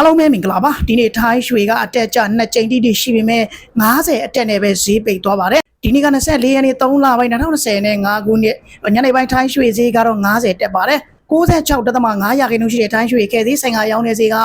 အားလုံးပဲမင်္ဂလာပါဒီနေ့ထိုင်းရွှေကအတက်ကျနှစ်ကြိမ်တိတိရှိပေမဲ့90အတက်နဲ့ပဲဈေးပိတ်သွားပါတယ်ဒီနေ့က24ရက်နေ့3လပိုင်း2020နဲ့5ခုနှစ်ညနေပိုင်းထိုင်းရွှေဈေးကတော့90တက်ပါတယ် 96.5ရာခိုင်နှုန်းရှိတဲ့ထိုင်းရွှေကဲဈေးဆိုင်ကရောင်းတဲ့ဈေးက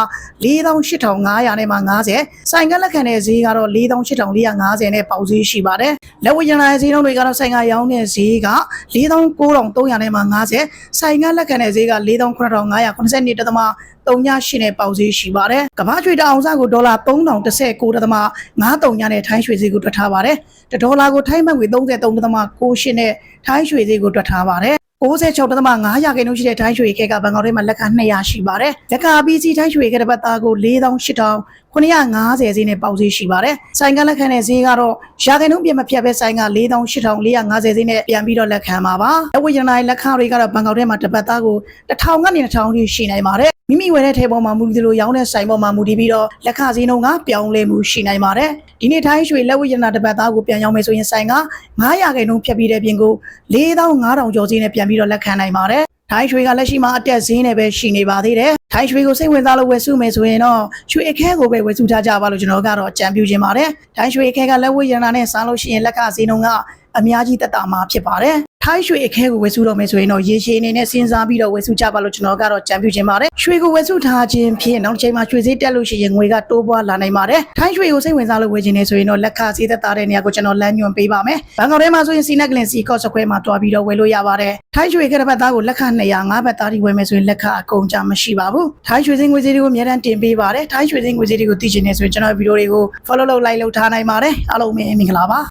48,500နဲ့မှ90ဆိုင်ကလက်ခံတဲ့ဈေးကတော့48,450နဲ့ပေါက်ဈေးရှိပါတယ်လက်ဝယ်ရနာရဲ့ဈေးနှုန်းတွေကတော့ဆိုင်ကရောင်းတဲ့ဈေးက49,300နဲ့မှ90ဆိုင်ကလက်ခံတဲ့ဈေးက49,592တက်သမား3ည8နဲ့ပေါက်ဈေးရှိပါတယ်။ကမ္ဘာရွှေတအောင်စကိုဒေါ်လာ3019ဒသမ93ညနဲ့ထိုင်းရွှေဈေးကိုတွက်ထားပါတယ်။တစ်ဒေါ်လာကိုထိုင်းဘတ်ငွေ33ဒသမ98နဲ့ထိုင်းရွှေဈေးကိုတွက်ထားပါတယ်။ 96ဒသမ9ရာခိုင်နှုန်းရှိတဲ့ထိုင်းရွှေခဲကဘန်ကောက်ထဲမှာလက်ခ200ရှိပါတယ်။လက်ခ PC ထိုင်းရွှေခဲတစ်ပတ်သားကို4800 950ဈေးနဲ့ပေါက်ဈေးရှိပါတယ်။ဆိုင်ကလက်ခံတဲ့ဈေးကတော့ရာခိုင်နှုန်းပြမဖြတ်ပဲဆိုင်က48,450ဈေးနဲ့ပြန်ပြီးတော့လက်ခံပါပါ။အဝိရဏရဲ့လက်ခတွေကတော့ဘန်ကောက်ထဲမှာတစ်ပတ်သားကို1000ကနေ2000ထိရှိနိုင်ပါတယ်။ မိမိဝယ်တဲ့ထဲပေါ်မှာမူတည်လို့ရောင်းတဲ့ဆိုင်ပေါ်မှာမူတည်ပြီးတော့လက်ခဈေးနှုန်းကပြောင်းလဲမှုရှိနိုင်ပါတယ်။ဒီနေ့ထိုင်းရွှေလက်ဝိရဏတစ်ပတ်သားကိုပြန်ရောင်းမယ်ဆိုရင်ဆိုင်က900ခိုင်နှုန်းဖြတ်ပြီးတဲ့ပြင်ကို4500ကျော်ဈေးနဲ့ပြန်ပြီးတော့လက်ခံနိုင်ပါတယ်။ထိုင်းရွှေကလက်ရှိမှာအတက်ဈေးနဲ့ပဲရှိနေပါသေးတယ်။ထိုင်းရွှေကိုစိတ်ဝင်စားလို့ဝယ်စုမယ်ဆိုရင်တော့ရွှေအခဲကိုပဲဝယ်စုထားကြပါလို့ကျွန်တော်ကတော့အကြံပြုချင်ပါတယ်။ထိုင်းရွှေအခဲကလက်ဝတ်ရဏနဲ့စားလို့ရှိရင်လက်ကဈေးနှုန်းကအများကြီးတက်တာမှာဖြစ်ပါတယ်။ ထိုင်းရွှေအခဲကိုဝယ်စုတော့မယ်ဆိုရင်တော့ရေရှည်အနေနဲ့စဉ်းစားပြီးတော့ဝယ်စုကြပါလို့ကျွန်တော်ကတော့ကြံပြုချင်ပါတယ်။ရွှေကိုဝယ်စုထားခြင်းဖြင့်နောက်တစ်ချိန်မှာရွှေဈေးတက်လို့ရှိရင်ငွေကတိုးပွားလာနိုင်ပါတယ်။ထိုင်းရွှေကိုစိတ်ဝင်စားလို့ဝယ်ခြင်းနေဆိုရင်တော့လက်ခဈေးသက်သာတဲ့နေရာကိုကျွန်တော်လမ်းညွှန်ပေးပါမယ်။ဘန်ကောက်ထဲမှာဆိုရင်စီနက်ကလင်စီကော့စခွဲမှာတွားပြီးတော့ဝယ်လို့ရပါတယ်။ထိုင်းရွှေကတစ်ပတ်သားကိုလက်ခ200 5ဘတ်သားထိဝယ်မယ်ဆိုရင်လက်ခအကုန်ကြမရှိပါဘူး။ထိုင်းရွှေစင်းငွေဈေးတွေကိုအများတန်းတင်ပေးပါတယ်။ထိုင်းရွှေစင်းငွေဈေးတွေကိုသိချင်နေဆိုရင်ကျွန်တော်ဗီဒီယိုတွေကို follow လုပ် like လုပ်ထားနိုင်ပါတယ်။အားလုံးပဲမင်္ဂလာပါ။